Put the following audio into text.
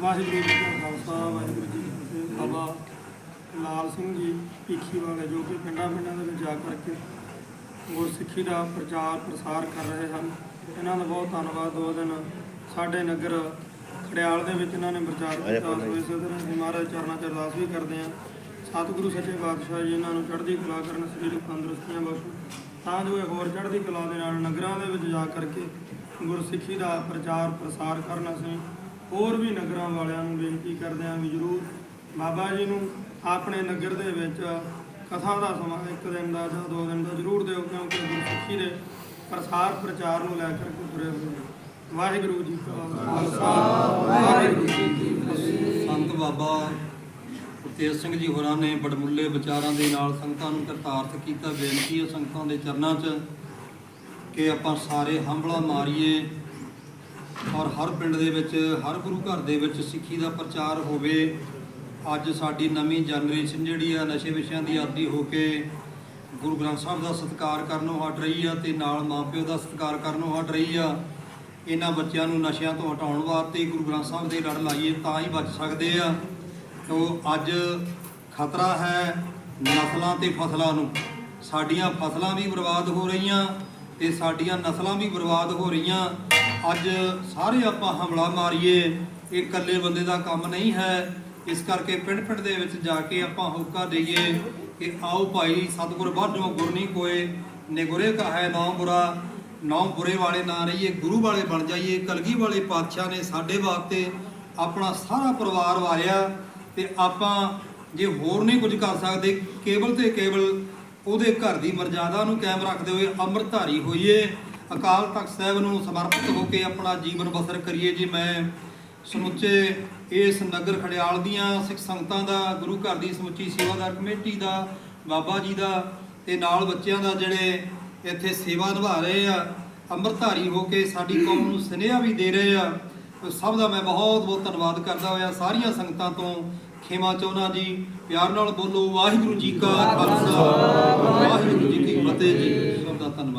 ਵਾਹਿਗੁਰੂ ਜੀ ਕਾ ਖਾਲਸਾ ਵਾਹਿਗੁਰੂ ਜੀ ਕੀ ਫਤਿਹ। ਬਾਬਾ ਲਾਲ ਸਿੰਘ ਜੀ ਭੀਖੀ ਵਾਲੇ ਜੋ ਕਿ ਪਿੰਡਾਂ ਪਿੰਡਾਂ ਦੇ ਵਿੱਚ ਜਾ ਕਰਕੇ ਗੁਰਸਿੱਖੀ ਦਾ ਪ੍ਰਚਾਰ ਪ੍ਰਸਾਰ ਕਰ ਰਹੇ ਹਨ। ਇਹਨਾਂ ਦਾ ਬਹੁਤ ਧੰਨਵਾਦ। ਦੋ ਦਿਨ ਸਾਡੇ ਨਗਰ ਖੜਿਆਲ ਦੇ ਵਿੱਚ ਇਹਨਾਂ ਨੇ ਪ੍ਰਚਾਰ ਕੀਤਾ। ਸੋ ਇਸੇ ਤਰ੍ਹਾਂ ਮਹਾਰਾਜ ਚਰਨਾਂ 'ਚ ਅਰਦਾਸ ਵੀ ਕਰਦੇ ਹਾਂ। ਸਤਿਗੁਰੂ ਸੱਚੇ ਪਾਤਸ਼ਾਹ ਜੀ ਇਹਨਾਂ ਨੂੰ ਚੜ੍ਹਦੀ ਕਲਾ ਕਰਨ ਸਰੀਰਕ ਤੰਦਰੁਸਤੀਆਂ ਬਖਸ਼ਣ ਤਾਂ ਜੋ ਇਹ ਹੋਰ ਚੜ੍ਹਦੀ ਕਲਾ ਦੇ ਨਾਲ ਨਗਰਾਂ ਦੇ ਵਿੱਚ ਜਾ ਕਰਕੇ ਗੁਰਸਿੱਖੀ ਦਾ ਪ੍ਰਚਾਰ ਪ੍ਰਸਾਰ ਕਰਨ ਅਸੀਂ, ਹੋਰ ਵੀ ਨਗਰਾਂ ਵਾਲਿਆਂ ਨੂੰ ਬੇਨਤੀ ਕਰਦੇ ਹਾਂ ਵੀ ਜਰੂਰ ਬਾਬਾ ਜੀ ਨੂੰ ਆਪਣੇ ਨਗਰ ਦੇ ਵਿੱਚ ਕਥਾ ਦਾ ਸਮਾਂ ਇੱਕ ਦਿਨ ਦਾ ਜਾਂ ਦੋ ਦਿਨ ਦਾ ਜਰੂਰ ਦਿਓ, ਕਿਉਂਕਿ ਗੁਰਸਿੱਖੀ ਦੇ ਪ੍ਰਸਾਰ ਪ੍ਰਚਾਰ ਨੂੰ ਲੈ ਕਰਕੇ ਤੁਰੇ ਹੋਏ ਵਾਹਿਗੁਰੂ ਜੀ ਕਾ ਖਾਲਸਾ, ਵਾਹਿਗੁਰੂ ਜੀ ਕੀ ਫਤਿਹ। ਸੰਤ ਬਾਬਾ ਗੁਰਤੇਜ ਸਿੰਘ ਜੀ ਹੋਰਾਂ ਨੇ ਬੜਮੁੱਲੇ ਵਿਚਾਰਾਂ ਦੇ ਨਾਲ ਸੰਗਤਾਂ ਨੂੰ ਕਰਤਾਰਥ ਕੀਤਾ। ਬੇਨਤੀ ਹੈ ਸੰਗਤਾਂ ਦੇ ਚਰਨਾਂ 'ਚ ਕਿ ਆਪਾਂ ਸਾਰੇ ਹੰਬਲਾ ਮਾਰੀਏ ਔਰ ਹਰ ਪਿੰਡ ਦੇ ਵਿੱਚ, ਹਰ ਗੁਰੂ ਘਰ ਦੇ ਵਿੱਚ ਸਿੱਖੀ ਦਾ ਪ੍ਰਚਾਰ ਹੋਵੇ। ਅੱਜ ਸਾਡੀ ਨਵੀਂ ਜਨਰੇਸ਼ਨ ਜਿਹੜੀ ਆ, ਨਸ਼ੇ ਵਿਸ਼ਿਆਂ ਦੀ ਆਦੀ ਹੋ ਕੇ ਗੁਰੂ ਗ੍ਰੰਥ ਸਾਹਿਬ ਦਾ ਸਤਿਕਾਰ ਕਰਨੋਂ ਹਟ ਰਹੀ ਆ ਤੇ ਨਾਲ ਮਾਪਿਓ ਦਾ ਸਤਿਕਾਰ ਕਰਨੋਂ ਹਟ ਰਹੀ ਆ। ਇਹਨਾਂ ਬੱਚਿਆਂ ਨੂੰ ਨਸ਼ਿਆਂ ਤੋਂ ਹਟਾਉਣ ਵਾਸਤੇ ਗੁਰੂ ਗ੍ਰੰਥ ਸਾਹਿਬ ਦੇ ਲੜ ਲਾਈਏ ਤਾਂ ਹੀ ਬਚ ਸਕਦੇ ਆ। ਤੋ ਅੱਜ ਖਤਰਾ ਹੈ ਨਸਲਾਂ ਤੇ ਫਸਲਾਂ ਨੂੰ। ਸਾਡੀਆਂ ਫਸਲਾਂ ਵੀ ਬਰਬਾਦ ਹੋ ਰਹੀਆਂ ਤੇ ਸਾਡੀਆਂ ਨਸਲਾਂ ਵੀ ਬਰਬਾਦ ਹੋ ਰਹੀਆਂ। ਅੱਜ ਸਾਰੇ ਆਪਾਂ ਹਮਲਾ ਮਾਰੀਏ, ਇਹ ਇਕੱਲੇ ਬੰਦੇ ਦਾ ਕੰਮ ਨਹੀਂ ਹੈ। ਇਸ ਕਰਕੇ ਪਿੰਡ ਪਿੰਡ ਦੇ ਵਿੱਚ ਜਾ ਕੇ ਆਪਾਂ ਹੋਕਾ ਦਈਏ ਕਿ ਆਓ ਭਾਈ ਸਤਿਗੁਰ ਬਾਝੋਂ ਗੁਰ ਨਹੀਂ ਕੋਏ ਨਿਗੁਰੇ ਕਾ ਹੈ ਨਾਮ ਬੁਰਾ। ਨਾਮ ਬੁਰੇ ਵਾਲੇ ਨਾ ਰਹੀਏ, ਗੁਰੂ ਵਾਲੇ ਬਣ ਜਾਈਏ। ਕਲਗੀ ਵਾਲੇ ਪਾਤਸ਼ਾਹ ਨੇ ਸਾਡੇ ਵਾਸਤੇ ਆਪਣਾ ਸਾਰਾ ਪਰਿਵਾਰ ਵਾਰਿਆ। ਤੇ ਆਪਾਂ ਜੇ ਹੋਰ ਨਹੀਂ ਕੁਝ ਕਰ ਸਕਦੇ, ਕੇਵਲ ਤੇ ਕੇਵਲ ਉਹਦੇ ਘਰ ਦੀ ਮਰਜ਼ਾਦਾ ਨੂੰ ਕਾਇਮ ਰੱਖਦੇ ਹੋਏ ਅੰਮ੍ਰਿਤਧਾਰੀ ਹੋਈਏ, ਅਕਾਲ ਤਖਤ ਸਾਹਿਬ ਨੂੰ ਸਮਰਪਿਤ ਹੋ ਕੇ ਆਪਣਾ ਜੀਵਨ ਬਸਰ ਕਰੀਏ ਜੀ। ਮੈਂ ਸਮੁੱਚੇ ਇਸ ਨਗਰ ਖੜਿਆਲ ਦੀਆਂ ਸਿੱਖ ਸੰਗਤਾਂ ਦਾ, ਗੁਰੂ ਘਰ ਦੀ ਸਮੁੱਚੀ ਸੇਵਾਦਾਰ ਕਮੇਟੀ ਦਾ, ਬਾਬਾ ਜੀ ਦਾ ਤੇ ਨਾਲ ਬੱਚਿਆਂ ਦਾ ਜਿਹੜੇ ਇੱਥੇ ਸੇਵਾ ਨਿਭਾ ਰਹੇ ਆ, ਅੰਮ੍ਰਿਤਧਾਰੀ ਹੋ ਕੇ ਸਾਡੀ ਕੌਮ ਨੂੰ ਸੁਨੇਹਾ ਵੀ ਦੇ ਰਹੇ ਆ। ਸਭ ਦਾ ਮੈਂ ਬਹੁਤ ਬਹੁਤ ਧੰਨਵਾਦ ਕਰਦਾ ਹੋਇਆ ਸਾਰੀਆਂ ਸੰਗਤਾਂ ਤੋਂ ਖੇਮਾ ਚਾਹੁੰਦਾ ਜੀ ਪਿਆਰ ਨਾਲ ਬੋਲੋ, ਵਾਹਿਗੁਰੂ ਜੀ ਕਾ ਖਾਲਸਾ, ਵਾਹਿਗੁਰੂ ਜੀ ਕੀ ਫਤਿਹ ਜੀ। ਸਭ ਦਾ ਧੰਨਵਾਦ।